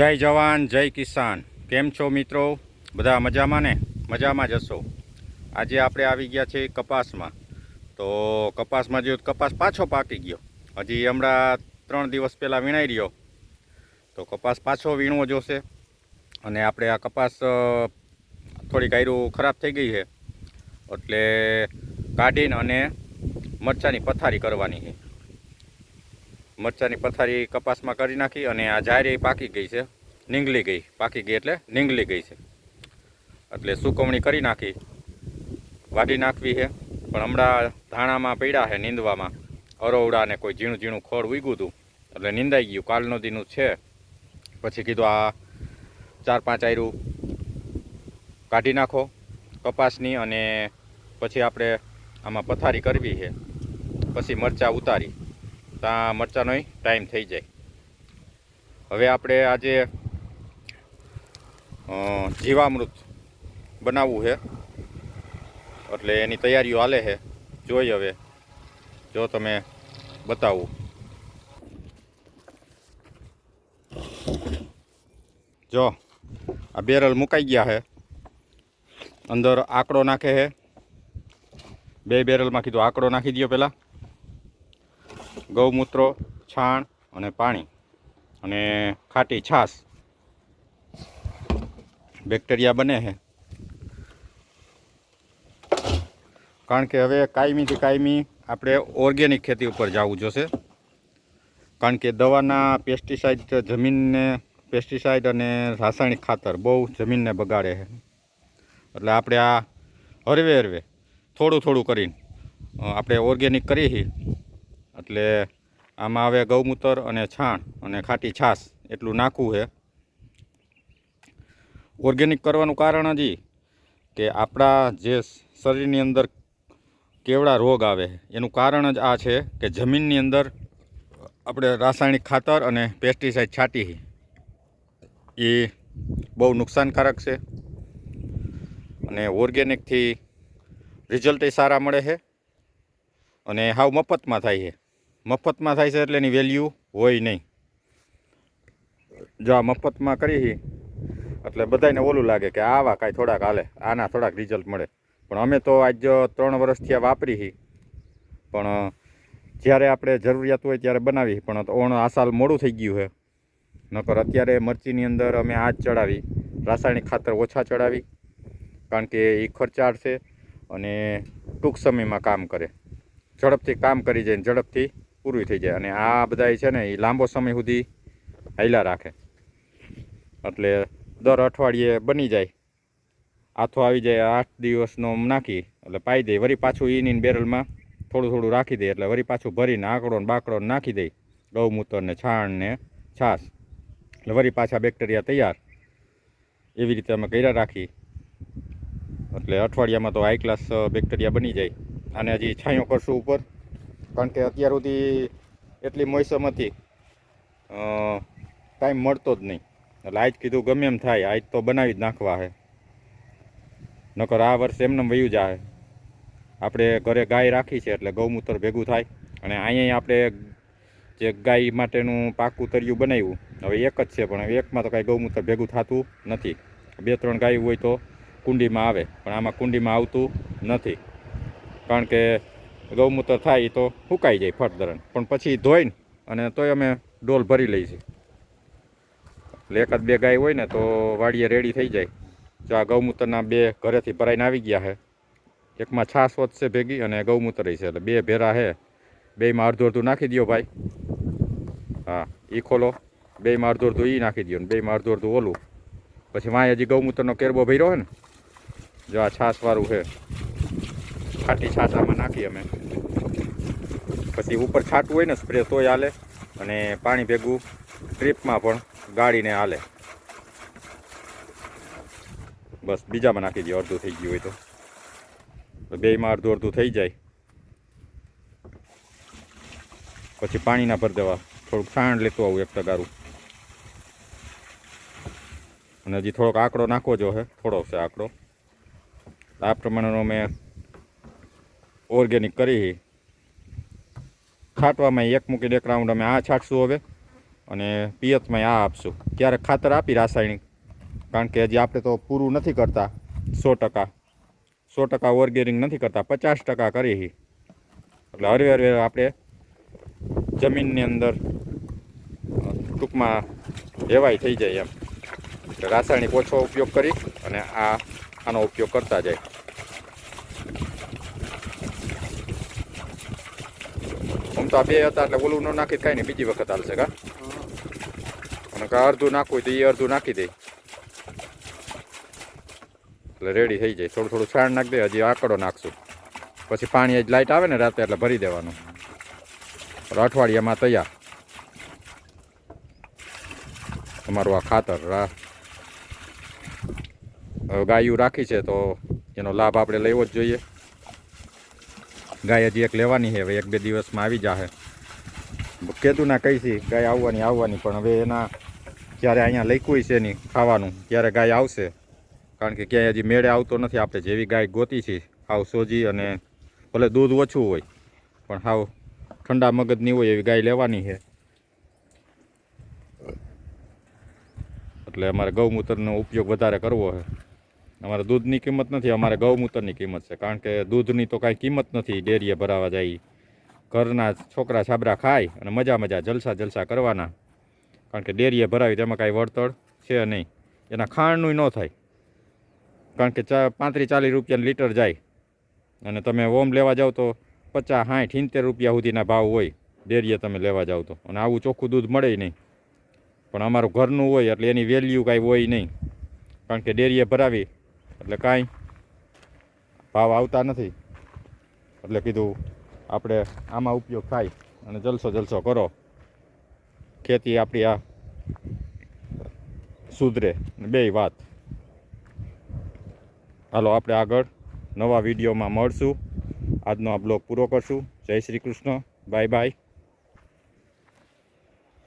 જય જવાન, જય કિસાન. કેમ છો મિત્રો? બધા મજામાં ને? મજામાં જશો આજે આપણે આવી ગયા છીએ કપાસમાં. તો કપાસમાં તો કપાસ પાછો પાકી ગયો. હજી હમણાં ત્રણ દિવસ પહેલાં વીણાઈ રહ્યો. તો કપાસ પાછો વીણવો જોશે. અને આપણે આ કપાસ થોડી થોડીક આયરું ખરાબ થઈ ગઈ છે. એટલે કાઢીને અને મરચાંની પથારી કરવાની છે. મરચાંની પથારી કપાસમાં કરી નાખી અને આ જારી પાકી ગઈ છે. નીંગલી ગઈ. પાકી ગઈ એટલે નીંગલી ગઈ છે. એટલે સુકવણી કરી નાખી. વાઢી નાખવી છે. પણ હમણાં ધાણામાં પડ્યા છે નીંદવામાં. અરોવડા ને કોઈ ઝીણું ઝીણું ખોળ ઉગ્યું હતું. એટલે નીંદાઈ ગયું. કાલનો દીનું છે. પછી કીધું આ ચાર પાંચ આયરું કાઢી નાખો કપાસની અને પછી આપણે આમાં પથારી કરવી છે. પછી મરચાં ઉતારી. ત્યાં મરચાંનો ટાઈમ થઈ જાય. હવે આપણે આજે જીવામૃત બનાવવું છે. એટલે એની તૈયારીઓ હાલે છે. જોઈ હવે, જો તમે બતાવું. જો, આ બેરલ મુકાઈ ગયા છે. અંદર આંકડો નાખે છે. બે બેરલમાં કીધું આંકડો નાખી દો પહેલાં ગૌમૂત્રો, છાણ અને પાણી અને ખાટી છાશ બેક્ટેરિયા બને છે. કારણ કે હવે કાયમીથી કાયમી આપણે ઓર્ગેનિક ખેતી ઉપર જવું જોશે. કારણ કે દવાના પેસ્ટિસાઇડ જમીનને પેસ્ટિસાઇડ અને રાસાયણિક ખાતર બહુ જમીનને બગાડે છે. એટલે આપણે આ હરવે હરવે થોડું થોડું કરીને આપણે ઓર્ગેનિક કરીએ એટલે આમાં હવે ગૌમૂત્ર અને છાણ અને ખાટી છાશ, એટલું નાખવું છે. ઓર્ગેનિક કરવાનું કારણ જ કે આપણા જે શરીરની અંદર કેવડા રોગ આવે, એનું કારણ જ આ છે કે જમીનની અંદર આપણે રાસાયણિક ખાતર અને પેસ્ટિસાઇડ છાંટી એ બહુ નુકસાનકારક છે અને ઓર્ગેનિકથી રિઝલ્ટ સારા મળે છે અને હાવ મફતમાં થાય છે. મફતમાં થાય છે એટલે એની વેલ્યુ હોય નહીં. જો આ મફતમાં કરી એટલે બધાને ઓલું લાગે કે આવા કાંઈ થોડાક હાલે, આના થોડાક રિઝલ્ટ મળે. પણ અમે તો આજ ત્રણ વર્ષથી આ વાપરી પણ જ્યારે આપણે જરૂરિયાત હોય ત્યારે બનાવી પણ ઓણ આ મોડું થઈ ગયું છે. નકર અત્યારે મરચીની અંદર અમે આ ચડાવી. રાસાયણિક ખાતર ઓછા ચડાવી. કારણ કે એ ખર્ચાળ છે અને ટૂંક સમયમાં કામ કરે. ઝડપથી કામ કરી જાય ઝડપથી પૂરું થઈ જાય. અને આ બધા છે ને એ લાંબો સમય સુધી હાલ્યા રાખે. એટલે દર અઠવાડિયે બની જાય. આથો આવી જાય, આઠ દિવસનો નાખી. એટલે પાઈ દે. વળી પાછું ઈની બેરલમાં થોડું થોડું રાખી દે. એટલે વળી પાછું ભરીને આંકડો ને બાકડો નાખી દે. ગૌમૂત્ર ને છાણ ને છાશ. એટલે વળી પાછા બેક્ટેરિયા તૈયાર. એવી રીતે અમે કર્યા રાખી. એટલે અઠવાડિયામાં તો હાઈ ક્લાસ બેક્ટેરિયા બની જાય. અને હજી છાંયો કરશું ઉપર. કારણ કે અત્યાર સુધી એટલી મોસમ હતી. ટાઈમ મળતો જ નહીં. એટલે આજ કીધું ગમે એમ થાય, આજ તો બનાવી જ નાખવા છે નકર આ વર્ષ એમને વયું જાય આપણે ઘરે ગાય રાખી છે એટલે ગૌમૂત્ર ભેગું થાય. અને અહીંયા આપણે જે ગાય માટેનું પાકું તરિયું બનાવ્યું, હવે એક જ છે, પણ એકમાં તો કાંઈ ગૌમૂત્ર ભેગું થતું નથી. બે ત્રણ ગાય હોય તો કુંડીમાં આવે, પણ આમાં કુંડીમાં આવતું નથી. કારણ કે ગૌમૂત્ર થાય એ તો સુકાઈ જાય ફટદરણ પણ પછી ધોઈને અને તોય અમે ડોલ ભરી લઈએ છીએ. એટલે એકાદ બે ગાય હોય ને તો વાડીએ રેડી થઈ જાય. જો આ ગૌમૂત્રના બે ઘરેથી ભરાઈને આવી ગયા છે. એકમાં છાશ વધશે ભેગી અને ગૌમૂત્ર છે. એટલે બે ભેરા છે. બેમાં અડધું અડધું નાખી દો ભાઈ. હા એ ખોલો. બેમાં અડધું અડધું એ નાખી દો ને બેમાં અડધું અડધું ઓલું. પછી વાંય હજી ગૌમૂત્રનો કેરબો ભર્યો હોય ને, જો આ છાશવાળું છે. ખાટી છાશ આમાં નાખી અમે. પછી ઉપર છાંટવું હોય ને સ્પ્રે તોય હાલે અને પાણી ભેગું ટ્રીપમાં પણ ગાળીને હાલે. બસ બીજામાં નાખી દઈએ, અડધું થઈ ગયું હોય તો. બેયમાં અડધું અડધું થઈ જાય. પછી પાણીના ભર દેવા. થોડુંક છાણ લેતું આવું એક ટગારું. અને હજી થોડોક આંકડો નાખવો જો હે, થોડો છે આંકડો. આ પ્રમાણેનો મેં ઓર્ગેનિક કરી છાંટવામાં એક મૂકીને એક રાઉન્ડ અમે આ છાંટશું હવે. અને પિયતમાં આ આપશું. ક્યારેક ખાતર આપી રાસાયણિક? કારણ કે હજી આપણે તો પૂરું નથી કરતા સો ટકા. સો ટકા ઓર્ગેનિક નથી કરતા. પચાસ ટકા કરી એટલે હરવે હરવે આપણે જમીનની અંદર ટૂંકમાં હેવાય થઈ જાય એમ. એટલે રાસાયણિક ઓછો ઉપયોગ કરી અને આ આનો ઉપયોગ કરતા જાય. તો આ બે હતા એટલે ઓલું ન નાખી કાંઈ નહીં, બીજી વખત હાલશે કા? અને કા અડધું નાખવું તો એ અડધું નાખી દે. એટલે રેડી થઈ જાય. થોડું થોડું છાણ નાખી દે, હજી આકડો નાખશું. પછી પાણી જ લાઇટ આવે ને રાતે એટલે ભરી દેવાનું. એટલે અઠવાડિયામાં તૈયાર. તમારું આ ખાતર ગાયું રાખી છે તો એનો લાભ આપણે લેવો જ જોઈએ. ગાય હજી એક લેવાની છે, હવે એક બે દિવસમાં આવી જાહે. કેતું ના કઈ છે ગાય આવવાની આવવાની, પણ હવે એના જ્યારે અહીંયા લખ્યું છે એની ખાવાનું, ત્યારે ગાય આવશે. કારણ કે ક્યાંય હજી મેળે આવતો નથી આપણે, જેવી ગાય ગોતી છે, હાવ સોજી અને ભલે દૂધ ઓછું હોય, પણ હાવ ઠંડા મગજની હોય એવી ગાય લેવાની છે. એટલે અમારે ગૌમૂત્રનો ઉપયોગ વધારે કરવો છે. અમારે દૂધની કિંમત નથી, અમારે ગૌમૂત્રની કિંમત છે. કારણ કે દૂધની તો કાંઈ કિંમત નથી, ડેરીએ ભરાવા જાય. ઘરના છોકરા છાબરા ખાય અને મજા મજા જલસા જલસા કરવાના. કારણ કે ડેરીએ ભરાવી તેમાં કાંઈ વળતર છે નહીં. એના ખાણનું ન થાય. કારણ કે ચા પાંત્રીસ ચાલીસ રૂપિયાનું લીટર જાય. અને તમે ઓમ લેવા જાઓ તો પચાસ, સાઠ, સિત્તેર રૂપિયા સુધીના ભાવ હોય. ડેરીએ તમે લેવા જાઓ તો. અને આવું ચોખ્ખું દૂધ મળે નહીં. પણ અમારું ઘરનું હોય એટલે એની વેલ્યુ કાંઈ હોય નહીં. કારણ કે ડેરીએ ભરાવી એટલે કાંઈ ભાવ આવતા નથી. એટલે કીધું આપણે આમાં ઉપયોગ થાય અને જલસો જલસો કરો. ખેતી આપણી આ સુધરે. બે વાત. હાલો, આપણે આગળ નવા વિડીયોમાં મળશું. આજનો આ બ્લોગ પૂરો કરશું. જય શ્રી કૃષ્ણ. Bye bye.